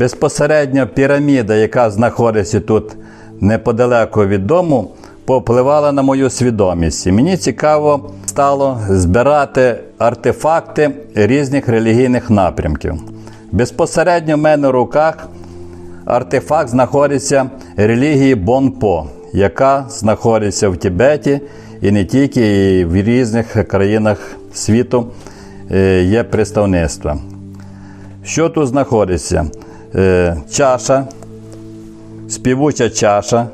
Безпосередньо піраміда, яка знаходиться тут неподалеку від дому, повпливала на мою свідомість. І мені цікаво стало збирати артефакти різних релігійних напрямків. Безпосередньо в мене в руках артефакт знаходиться релігії Бонпо, яка знаходиться в Тібеті і не тільки, і в різних країнах світу е, є представництва. Що тут знаходиться? Е, Чаша, співуча чаша,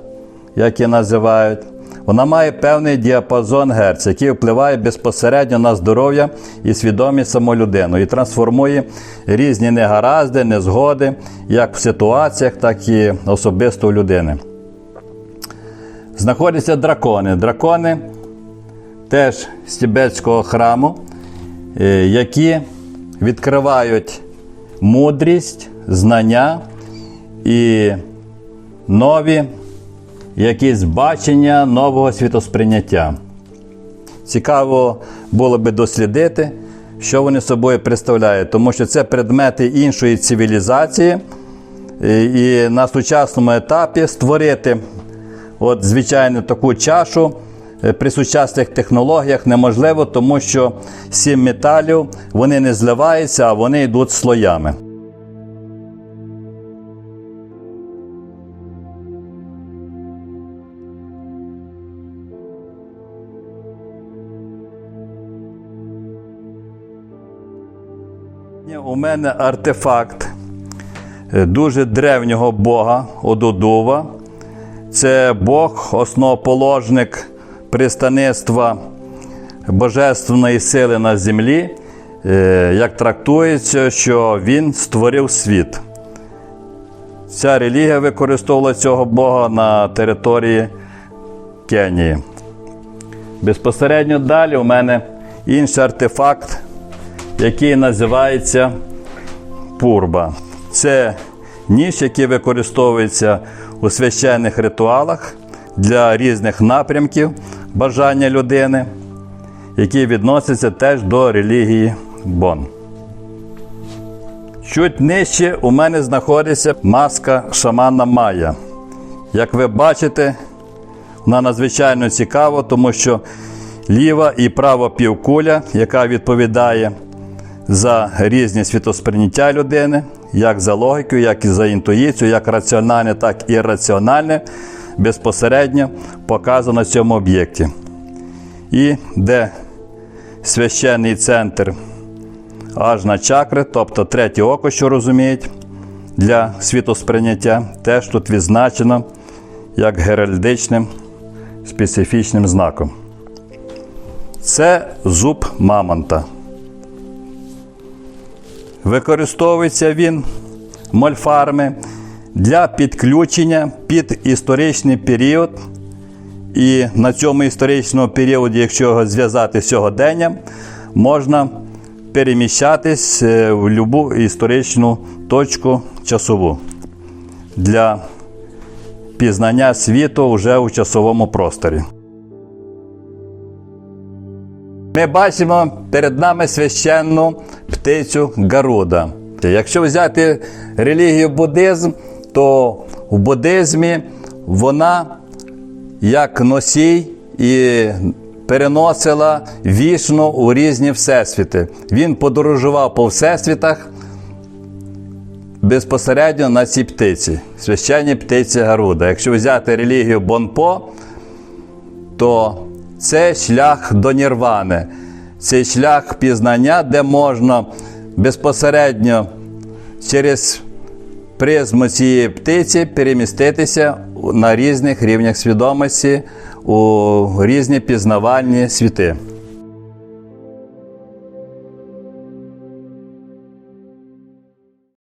як її називають. Вона має певний діапазон герц, який впливає безпосередньо на здоров'я і свідомість саму людину і трансформує різні негаразди, незгоди, як в ситуаціях, так і особисто у людини. Знаходяться дракони. Дракони теж з тибетського храму, е, які відкривають мудрість, знання і нові якісь бачення нового світосприйняття. Цікаво було би дослідити, що вони собою представляють, тому що це предмети іншої цивілізації, і на сучасному етапі створити от, звичайно таку чашу при сучасних технологіях неможливо, тому що сім металів вони не зливаються, а вони йдуть слоями. У мене артефакт е, дуже древнього Бога Ододува. Це Бог, основоположник представництва божественної сили на землі, е, як трактується, що він створив світ. Ця релігія використовувала цього Бога на території Кенії. Безпосередньо далі у мене інший артефакт, який називається пурба. Це ніж, який використовується у священних ритуалах для різних напрямків бажання людини, які відносяться теж до релігії Бон. Чуть нижче у мене знаходиться маска шамана Майя. Як ви бачите, вона надзвичайно цікава, тому що ліва і права півкуля, яка відповідає за різні світосприйняття людини, як за логікою, як і за інтуїцію, як раціональне, так і ірраціональне, безпосередньо показано на цьому об'єкті. І де священний центр аж на чакри, тобто третє око, що розуміють, для світосприйняття, теж тут відзначено як геральдичним специфічним знаком. Це зуб мамонта. Використовується він мольфарми для підключення під історичний період. І на цьому історичному періоді, якщо його зв'язати з сьогоденням, можна переміщатись е, в будь-яку історичну точку часову для пізнання світу вже у часовому просторі. Ми бачимо перед нами священну птицю Гаруда. Якщо взяти релігію буддизм, то в буддизмі вона як носій і переносила вішну у різні всесвіти. Він подорожував по всесвітах безпосередньо на цій птиці, священній птиці Гаруда. Якщо взяти релігію Бонпо, то це шлях до Нірвани, це шлях пізнання, де можна безпосередньо через призму цієї птиці переміститися на різних рівнях свідомості у різні пізнавальні світи.